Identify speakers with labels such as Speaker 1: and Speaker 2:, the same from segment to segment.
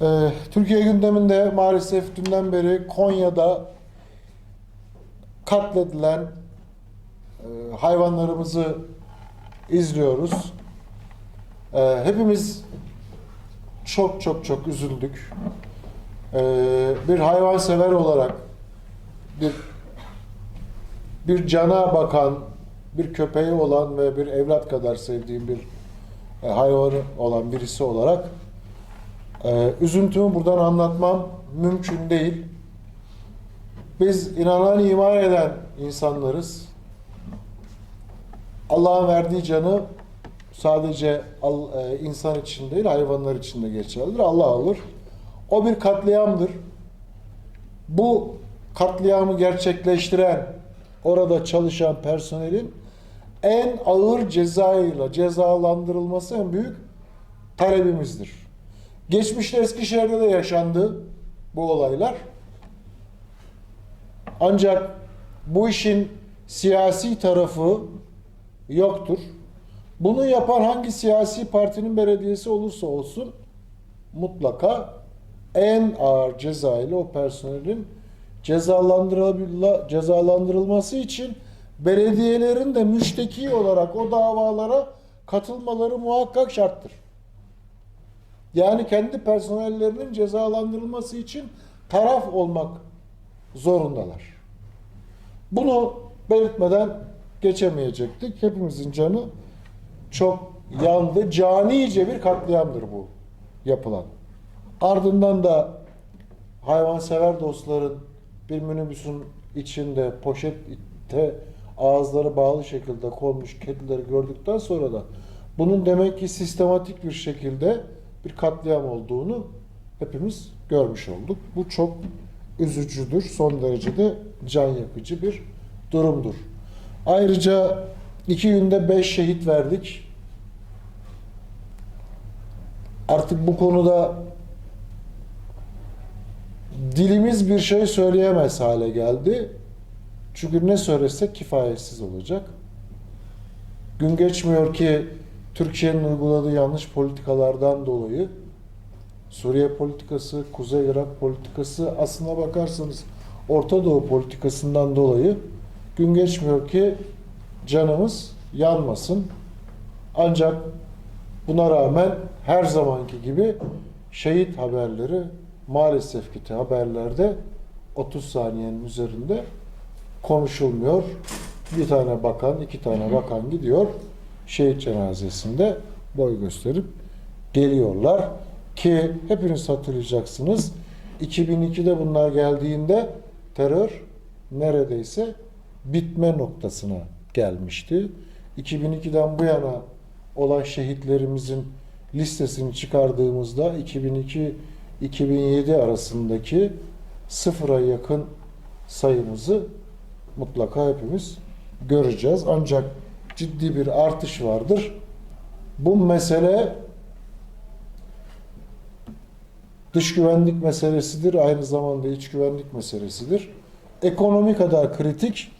Speaker 1: Ee, Türkiye gündeminde maalesef dünden beri Konya'da katledilen e, hayvanlarımızı izliyoruz. Ee, hepimiz çok çok çok üzüldük. Ee, bir hayvansever olarak bir bir cana bakan, bir köpeği olan ve bir evlat kadar sevdiğim bir e, hayvanı olan birisi olarak e, üzüntümü buradan anlatmam mümkün değil. Biz inanan, iman eden insanlarız. Allah'ın verdiği canı sadece e, insan için değil, hayvanlar için de geçerlidir. Allah alır. O bir katliamdır. Bu katliamı gerçekleştiren, orada çalışan personelin en ağır cezayla cezalandırılması en büyük talebimizdir. Geçmişte Eskişehir'de de yaşandı bu olaylar. Ancak bu işin siyasi tarafı yoktur. Bunu yapan hangi siyasi partinin belediyesi olursa olsun mutlaka en ağır ceza ile o personelin cezalandırılması için belediyelerin de müşteki olarak o davalara katılmaları muhakkak şarttır. Yani kendi personellerinin cezalandırılması için taraf olmak zorundalar. Bunu belirtmeden geçemeyecektik. Hepimizin canı çok yandı. Canice bir katliamdır bu yapılan. Ardından da hayvansever dostların bir minibüsün içinde poşette ağızları bağlı şekilde konmuş kedileri gördükten sonra da bunun demek ki sistematik bir şekilde bir katliam olduğunu hepimiz görmüş olduk. Bu çok üzücüdür. Son derece de can yakıcı bir durumdur. Ayrıca iki günde beş şehit verdik. Artık bu konuda dilimiz bir şey söyleyemez hale geldi. Çünkü ne söylesek kifayetsiz olacak. Gün geçmiyor ki Türkiye'nin uyguladığı yanlış politikalardan dolayı Suriye politikası, Kuzey Irak politikası aslına bakarsanız Orta Doğu politikasından dolayı gün geçmiyor ki canımız yanmasın. Ancak buna rağmen her zamanki gibi şehit haberleri maalesef ki haberlerde 30 saniyenin üzerinde konuşulmuyor. Bir tane bakan, iki tane bakan gidiyor. Şehit cenazesinde boy gösterip geliyorlar. Ki hepiniz hatırlayacaksınız. 2002'de bunlar geldiğinde terör neredeyse bitme noktasına gelmişti. 2002'den bu yana olan şehitlerimizin listesini çıkardığımızda 2002-2007 arasındaki sıfıra yakın sayımızı mutlaka hepimiz göreceğiz. Ancak ciddi bir artış vardır. Bu mesele dış güvenlik meselesidir, aynı zamanda iç güvenlik meselesidir. Ekonomi kadar kritik,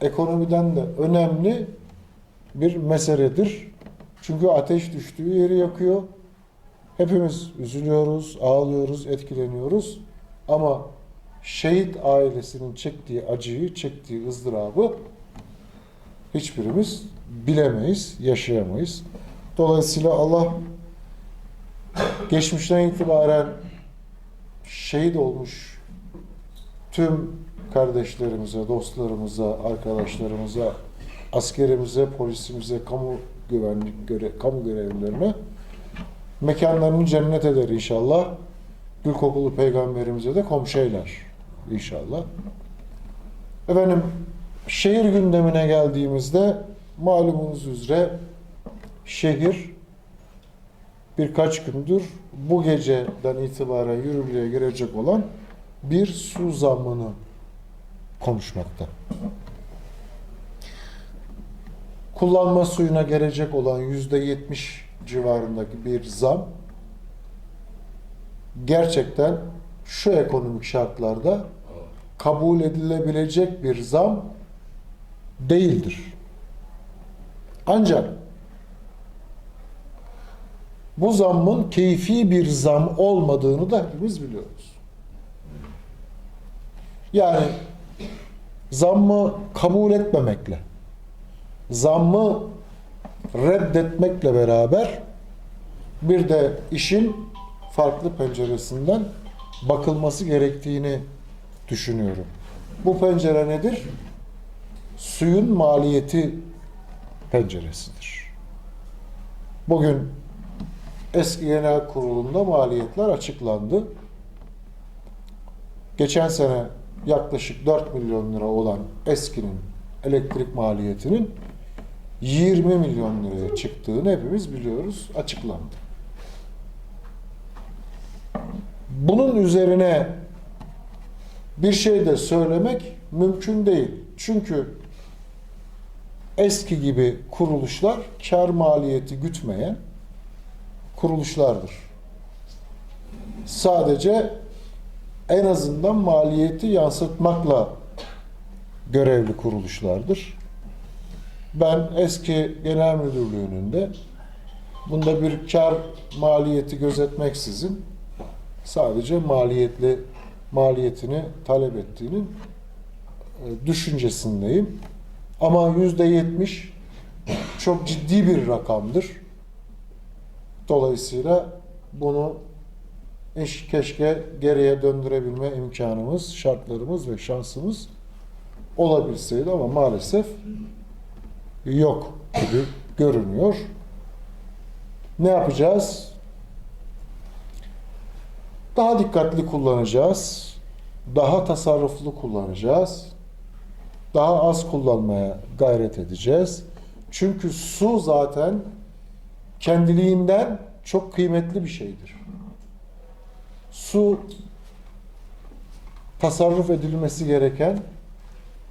Speaker 1: ekonomiden de önemli bir meseledir. Çünkü ateş düştüğü yeri yakıyor. Hepimiz üzülüyoruz, ağlıyoruz, etkileniyoruz. Ama şehit ailesinin çektiği acıyı, çektiği ızdırabı hiçbirimiz bilemeyiz, yaşayamayız. Dolayısıyla Allah geçmişten itibaren şehit olmuş tüm kardeşlerimize, dostlarımıza, arkadaşlarımıza, askerimize, polisimize, kamu güvenlik göre, kamu görevlilerine mekanlarını cennet eder inşallah. Gül kokulu peygamberimize de komşu eyler inşallah. Efendim şehir gündemine geldiğimizde malumunuz üzere şehir birkaç gündür bu geceden itibaren yürürlüğe girecek olan bir su zammını konuşmakta. Kullanma suyuna gelecek olan yüzde yetmiş civarındaki bir zam gerçekten şu ekonomik şartlarda kabul edilebilecek bir zam değildir. Ancak bu zammın keyfi bir zam olmadığını da hepimiz biliyoruz. Yani zammı kabul etmemekle, zammı reddetmekle beraber bir de işin farklı penceresinden bakılması gerektiğini düşünüyorum. Bu pencere nedir? Suyun maliyeti penceresidir. Bugün eski genel kurulunda maliyetler açıklandı. Geçen sene yaklaşık 4 milyon lira olan eskinin elektrik maliyetinin 20 milyon liraya çıktığını hepimiz biliyoruz, açıklandı. Bunun üzerine bir şey de söylemek mümkün değil. Çünkü eski gibi kuruluşlar kar maliyeti gütmeyen kuruluşlardır. Sadece en azından maliyeti yansıtmakla görevli kuruluşlardır. Ben eski genel müdürlüğünün de bunda bir kar maliyeti gözetmeksizin sadece maliyetli maliyetini talep ettiğinin e, düşüncesindeyim. Ama yüzde yetmiş çok ciddi bir rakamdır. Dolayısıyla bunu iş keşke geriye döndürebilme imkanımız, şartlarımız ve şansımız olabilseydi ama maalesef yok gibi görünüyor. Ne yapacağız? Daha dikkatli kullanacağız. Daha tasarruflu kullanacağız. Daha az kullanmaya gayret edeceğiz. Çünkü su zaten kendiliğinden çok kıymetli bir şeydir. Su tasarruf edilmesi gereken,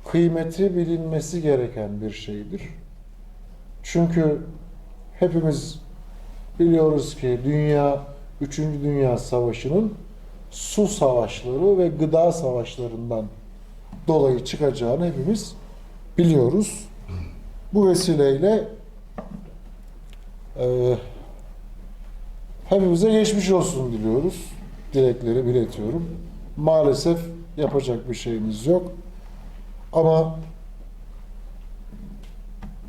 Speaker 1: kıymeti bilinmesi gereken bir şeydir. Çünkü hepimiz biliyoruz ki dünya 3. Dünya Savaşı'nın su savaşları ve gıda savaşlarından dolayı çıkacağını hepimiz biliyoruz. Bu vesileyle e, hepimize geçmiş olsun diliyoruz. Dilekleri iletiyorum. Maalesef yapacak bir şeyimiz yok. Ama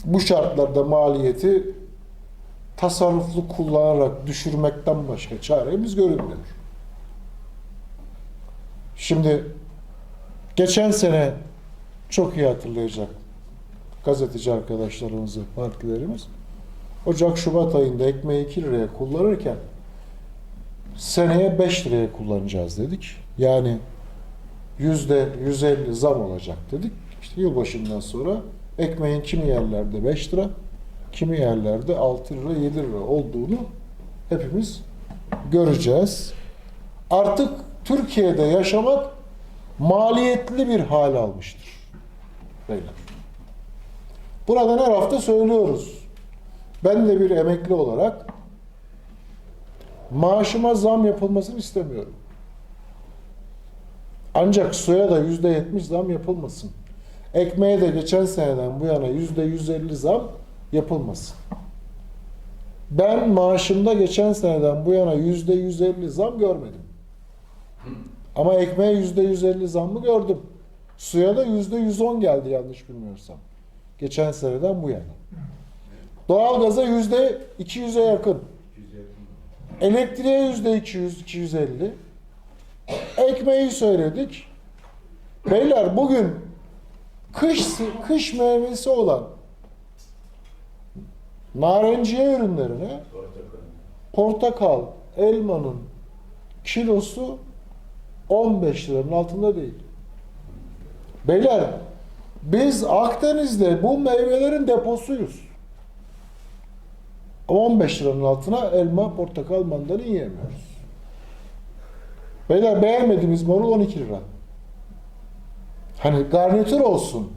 Speaker 1: bu şartlarda maliyeti tasarruflu kullanarak düşürmekten başka çaremiz görünmüyor. Şimdi geçen sene çok iyi hatırlayacak gazeteci arkadaşlarımız ve partilerimiz Ocak Şubat ayında ekmeği 2 liraya kullanırken seneye 5 liraya kullanacağız dedik. Yani yüzde 150 zam olacak dedik. İşte yılbaşından sonra ekmeğin kimi yerlerde 5 lira, kimi yerlerde 6 lira, 7 lira olduğunu hepimiz göreceğiz. Artık Türkiye'de yaşamak maliyetli bir hal almıştır. Beyler. Buradan her hafta söylüyoruz. Ben de bir emekli olarak maaşıma zam yapılmasını istemiyorum. Ancak suya da yüzde yetmiş zam yapılmasın. Ekmeğe de geçen seneden bu yana yüzde yüz elli zam yapılmasın. Ben maaşımda geçen seneden bu yana yüzde yüz elli zam görmedim. Ama ekmeğe yüzde yüz elli zammı gördüm. Suya da yüzde yüz on geldi yanlış bilmiyorsam. Geçen seneden bu yana. Doğalgaza yüzde iki yüze yakın. Elektriğe yüzde iki yüz, iki yüz elli. Ekmeği söyledik. Beyler bugün kış kış meyvesi olan narenciye ürünlerine portakal, elmanın kilosu 15 liranın altında değil. Beyler biz Akdeniz'de bu meyvelerin deposuyuz. Ama 15 liranın altına elma, portakal, mandalina yiyemiyoruz. Beyler beğenmediğimiz marul 12 lira. Hani garnitür olsun.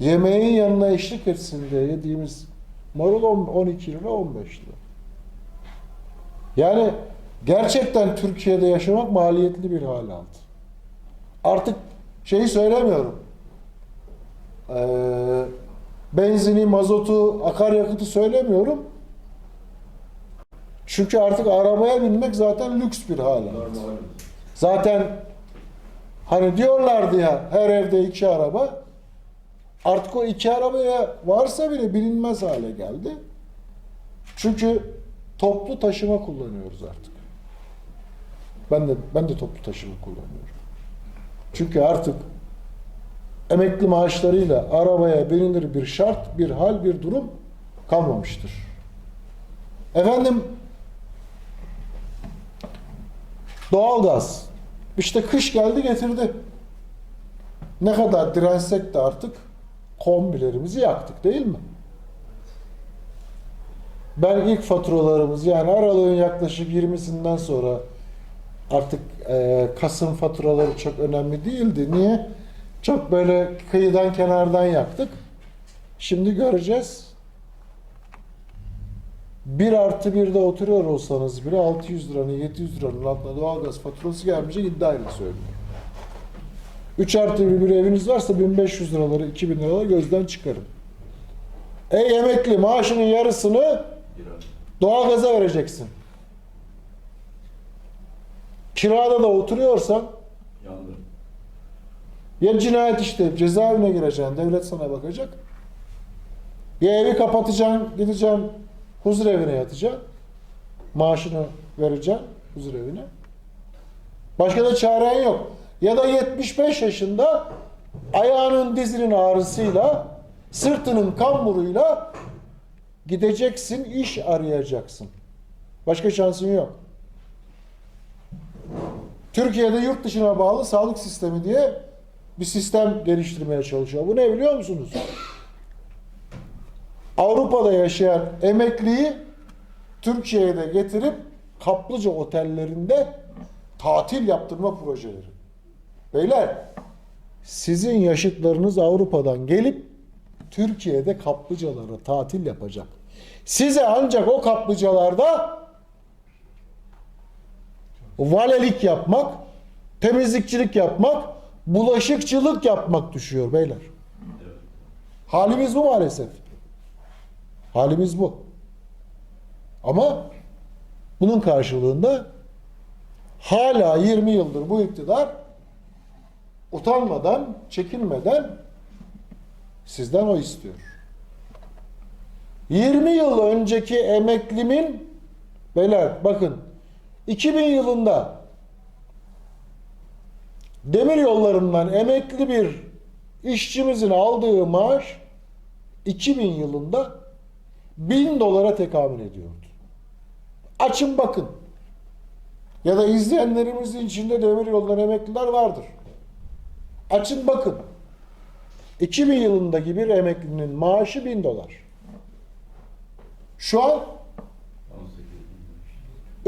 Speaker 1: Yemeğin yanına eşlik etsin diye yediğimiz marul 12 lira 15 lira. Yani gerçekten Türkiye'de yaşamak maliyetli bir hal aldı. Artık şeyi söylemiyorum. Ee, benzini, mazotu, akaryakıtı söylemiyorum. Çünkü artık arabaya binmek zaten lüks bir hal aldı. Zaten hani diyorlardı ya her evde iki araba. Artık o iki arabaya varsa bile bilinmez hale geldi. Çünkü toplu taşıma kullanıyoruz artık. Ben de ben de toplu taşıma kullanıyorum. Çünkü artık emekli maaşlarıyla arabaya binilir bir şart, bir hal, bir durum kalmamıştır. Efendim doğalgaz. İşte kış geldi getirdi. Ne kadar dirensek de artık kombilerimizi yaktık değil mi? Ben ilk faturalarımızı yani aralığın yaklaşık 20'sinden sonra artık e, Kasım faturaları çok önemli değildi. Niye? Çok böyle kıyıdan kenardan yaktık. Şimdi göreceğiz. Bir artı birde oturuyor olsanız bile 600 liranın 700 liranın altında doğalgaz faturası gelmeyecek iddiayla söylüyorum. 3 artı bir, bir eviniz varsa 1500 liraları 2000 liraları gözden çıkarın. Ey emekli maaşının yarısını doğalgaza vereceksin. Kirada da oturuyorsan
Speaker 2: Yandım.
Speaker 1: ya cinayet işleyip cezaevine gireceksin, devlet sana bakacak. Ya evi kapatacaksın, gideceksin huzur evine yatacaksın. Maaşını vereceksin huzur evine. Başka da çaren yok. Ya da 75 yaşında ayağının dizinin ağrısıyla, sırtının kamburuyla gideceksin, iş arayacaksın. Başka şansın yok. Türkiye'de yurt dışına bağlı sağlık sistemi diye bir sistem geliştirmeye çalışıyor. Bu ne biliyor musunuz? Avrupa'da yaşayan emekliyi Türkiye'ye de getirip kaplıca otellerinde tatil yaptırma projeleri. Beyler, sizin yaşıtlarınız Avrupa'dan gelip Türkiye'de kaplıcalara tatil yapacak. Size ancak o kaplıcalarda valelik yapmak, temizlikçilik yapmak, bulaşıkçılık yapmak düşüyor beyler. Halimiz bu maalesef. Halimiz bu. Ama bunun karşılığında hala 20 yıldır bu iktidar utanmadan, çekinmeden sizden o istiyor. 20 yıl önceki emeklimin beyler bakın 2000 yılında demir yollarından emekli bir işçimizin aldığı maaş 2000 yılında 1000 dolara tekamül ediyordu. Açın bakın. Ya da izleyenlerimizin içinde demir yolları emekliler vardır. Açın bakın. 2000 yılındaki bir emeklinin maaşı 1000 dolar. Şu an
Speaker 2: 18 bin.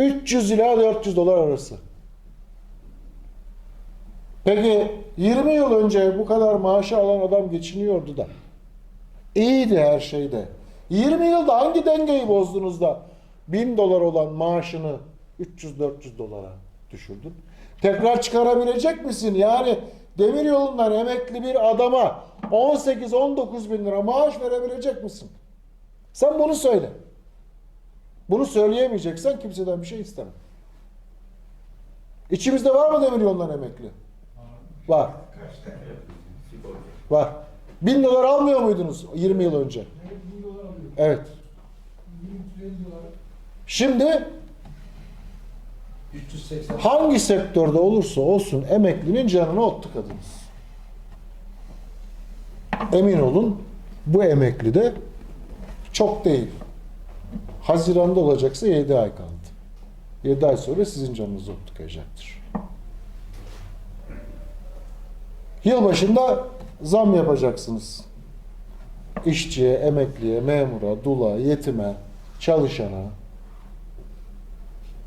Speaker 1: 300 ila 400 dolar arası. Peki 20 yıl önce bu kadar maaşı alan adam geçiniyordu da. İyiydi her şeyde. 20 yılda hangi dengeyi bozdunuz da 1000 dolar olan maaşını 300-400 dolara düşürdün? Tekrar çıkarabilecek misin? Yani demir yolundan emekli bir adama 18-19 bin lira maaş verebilecek misin? Sen bunu söyle. Bunu söyleyemeyeceksen kimseden bir şey istemem. İçimizde var mı demir yolundan emekli? Var. Var. Bin dolar almıyor muydunuz 20 yıl önce? Evet. Şimdi
Speaker 3: 380
Speaker 1: hangi sektörde olursa olsun emeklinin canına ot tıkadınız. Emin olun bu emekli de çok değil. Haziranda olacaksa 7 ay kaldı. 7 ay sonra sizin canınız ot tıkayacaktır. Yılbaşında zam yapacaksınız. İşçiye, emekliye, memura, dula, yetime, çalışana,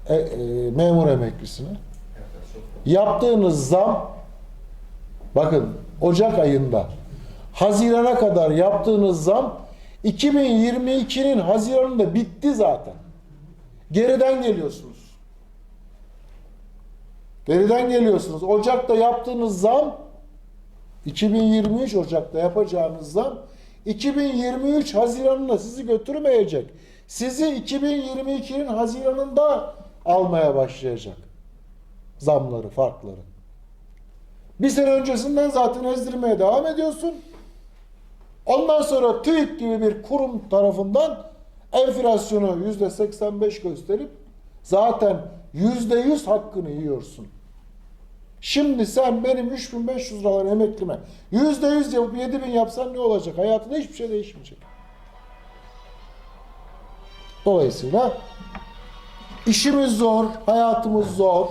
Speaker 1: e, e, memur emeklisine. Yaptığınız zam bakın Ocak ayında Haziran'a kadar yaptığınız zam 2022'nin Haziran'ında bitti zaten. Geriden geliyorsunuz. Geriden geliyorsunuz. Ocak'ta yaptığınız zam 2023 Ocak'ta yapacağınız zam 2023 Haziran'ına sizi götürmeyecek. Sizi 2022'nin Haziran'ında almaya başlayacak. Zamları, farkları. Bir sene öncesinden zaten ezdirmeye devam ediyorsun. Ondan sonra TÜİK gibi bir kurum tarafından enflasyonu yüzde 85 gösterip zaten yüzde 100 hakkını yiyorsun. Şimdi sen benim 3500 liralar emeklime yüzde 100 yapıp 7000 yapsan ne olacak? Hayatında hiçbir şey değişmeyecek. Dolayısıyla işimiz zor, hayatımız zor.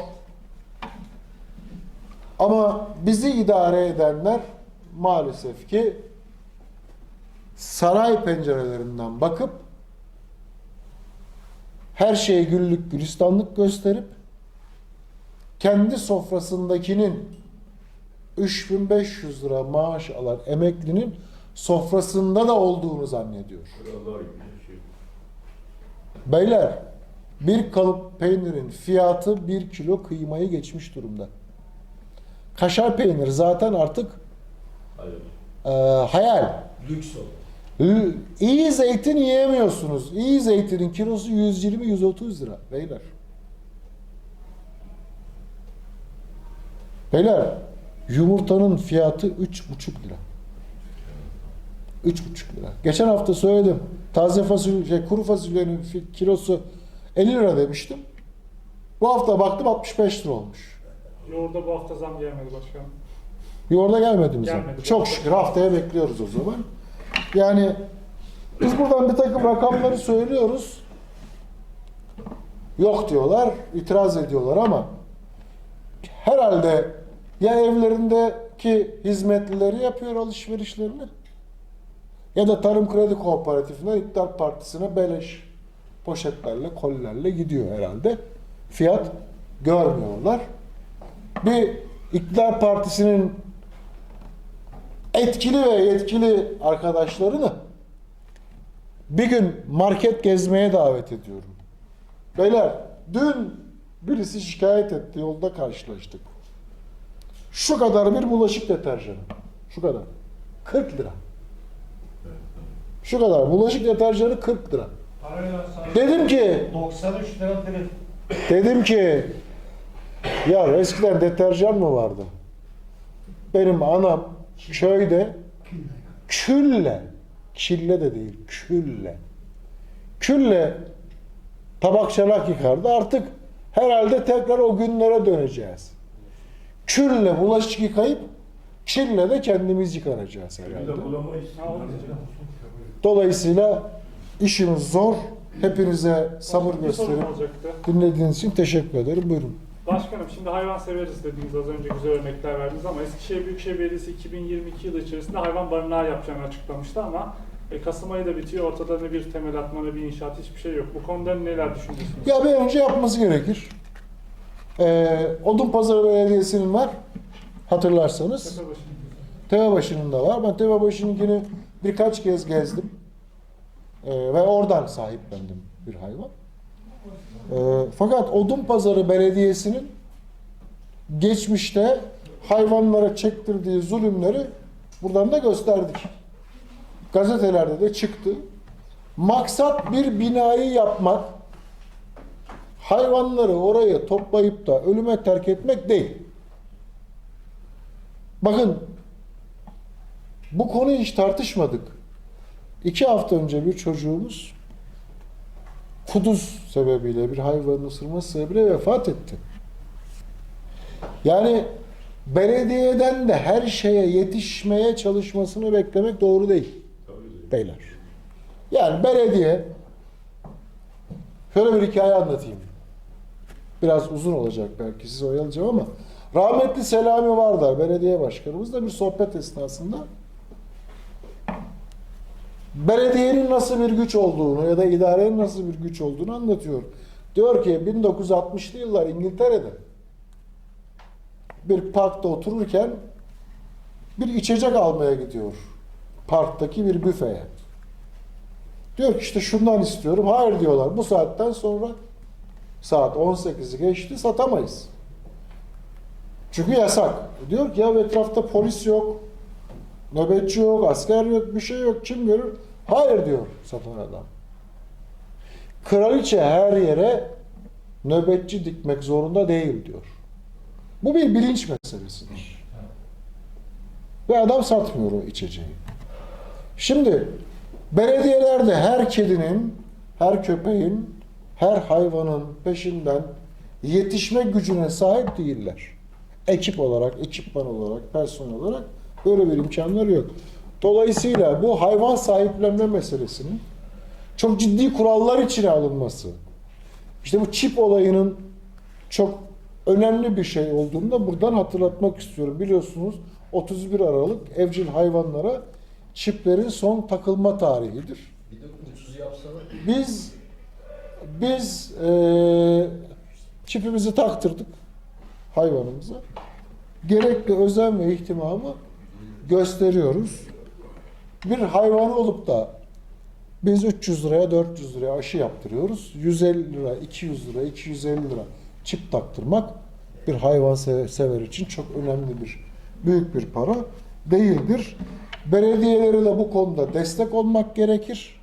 Speaker 1: Ama bizi idare edenler maalesef ki saray pencerelerinden bakıp her şeye güllük gülistanlık gösterip kendi sofrasındakinin 3500 lira maaş alan emeklinin sofrasında da olduğunu zannediyor. Beyler bir kalıp peynirin fiyatı bir kilo kıymayı geçmiş durumda. Kaşar peynir zaten artık
Speaker 2: Hayır.
Speaker 1: e, hayal.
Speaker 3: Lüks oldu.
Speaker 1: İyi zeytin yiyemiyorsunuz. İyi zeytinin kilosu 120-130 lira beyler. Beyler yumurtanın fiyatı 3,5 lira. 3,5 lira. Geçen hafta söyledim. Taze fasulye, şey, kuru fasulyenin kilosu 50 lira demiştim. Bu hafta baktım 65 lira olmuş.
Speaker 4: Yoğurda bu hafta zam gelmedi başkanım.
Speaker 1: Yoğurda gelmedi mi?
Speaker 4: Gelmedi.
Speaker 1: Çok şükür haftaya bekliyoruz o zaman. Yani biz buradan bir takım rakamları söylüyoruz. Yok diyorlar, itiraz ediyorlar ama herhalde ya evlerindeki hizmetlileri yapıyor alışverişlerini ya da Tarım Kredi Kooperatifinden İktidar Partisi'ne beleş poşetlerle, kolilerle gidiyor herhalde. Fiyat görmüyorlar. Bir İktidar Partisi'nin etkili ve yetkili arkadaşlarını bir gün market gezmeye davet ediyorum. Beyler dün birisi şikayet etti yolda karşılaştık. Şu kadar bir bulaşık deterjanı. Şu kadar. 40 lira. Şu kadar. Bulaşık deterjanı 40 lira. Dedim ki
Speaker 3: 93 lira.
Speaker 1: Dedim ki ya eskiden deterjan mı vardı? Benim anam köyde külle, kille de değil, külle. Külle tabak çanak yıkardı. Artık herhalde tekrar o günlere döneceğiz. Külle bulaşık yıkayıp kille de kendimiz yıkanacağız herhalde. Dolayısıyla işimiz zor. Hepinize sabır gösterip dinlediğiniz için teşekkür ederim. Buyurun.
Speaker 4: Başkanım şimdi hayvan severiz dediniz az önce güzel örnekler verdiniz ama Eskişehir Büyükşehir Belediyesi 2022 yılı içerisinde hayvan barınağı yapacağını açıklamıştı ama e, Kasım ayı da bitiyor. Ortada ne bir temel atma ne bir inşaat hiçbir şey yok. Bu konuda neler düşünüyorsunuz?
Speaker 1: Ya bir önce yapması gerekir. Ee, Odunpazarı Belediyesi'nin var. Hatırlarsanız.
Speaker 4: Tepebaşı.
Speaker 1: Tepebaşı'nın da var. Ben Tepebaşı'nınkini birkaç kez gezdim. Ee, ve oradan sahiplendim bir hayvan. Ee, fakat Odunpazarı Belediyesi'nin geçmişte hayvanlara çektirdiği zulümleri buradan da gösterdik. Gazetelerde de çıktı. Maksat bir binayı yapmak, hayvanları oraya toplayıp da ölüme terk etmek değil. Bakın bu konuyu hiç tartışmadık. İki hafta önce bir çocuğumuz kuduz sebebiyle bir hayvanın ısırması sebebiyle vefat etti. Yani belediyeden de her şeye yetişmeye çalışmasını beklemek doğru değil beyler. Yani belediye şöyle bir hikaye anlatayım. Biraz uzun olacak belki sizi oyalayacağım ama rahmetli Selami Vardar belediye başkanımızla bir sohbet esnasında belediyenin nasıl bir güç olduğunu ya da idarenin nasıl bir güç olduğunu anlatıyor. Diyor ki 1960'lı yıllar İngiltere'de bir parkta otururken bir içecek almaya gidiyor. Parktaki bir büfeye. Diyor ki işte şundan istiyorum. Hayır diyorlar. Bu saatten sonra saat 18'i geçti satamayız. Çünkü yasak. Diyor ki ya etrafta polis yok. Nöbetçi yok, asker yok, bir şey yok. Kim görür? Hayır diyor satan adam. kraliçe her yere nöbetçi dikmek zorunda değil diyor. Bu bir bilinç meselesidir. Ve adam satmıyor o içeceği. Şimdi belediyelerde her kedinin, her köpeğin, her hayvanın peşinden yetişme gücüne sahip değiller. Ekip olarak, ekipman olarak, personel olarak böyle bir imkanları yok. Dolayısıyla bu hayvan sahiplenme meselesinin çok ciddi kurallar içine alınması, işte bu çip olayının çok önemli bir şey olduğunu da buradan hatırlatmak istiyorum. Biliyorsunuz 31 Aralık evcil hayvanlara çiplerin son takılma tarihidir.
Speaker 5: Bir de ucuz yapsana.
Speaker 1: Biz biz eee çipimizi taktırdık hayvanımıza. Gerekli özen ve ihtimamı gösteriyoruz. Bir hayvan olup da biz 300 liraya 400 liraya aşı yaptırıyoruz. 150 lira, 200 lira, 250 lira çip taktırmak bir hayvan se- sever için çok önemli bir büyük bir para değildir. Belediyelere de bu konuda destek olmak gerekir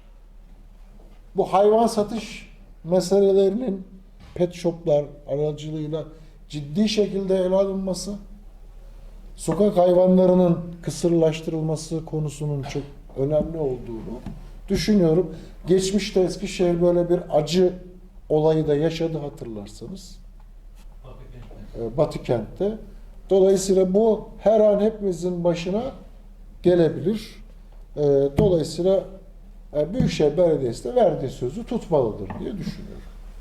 Speaker 1: bu hayvan satış meselelerinin pet shoplar aracılığıyla ciddi şekilde ele alınması, sokak hayvanlarının kısırlaştırılması konusunun çok önemli olduğunu düşünüyorum. Geçmişte Eskişehir böyle bir acı olayı da yaşadı hatırlarsanız. Batı kentte. Dolayısıyla bu her an hepimizin başına gelebilir. E, Dolayısıyla e, Büyükşehir Belediyesi de verdiği sözü tutmalıdır diye düşünüyorum.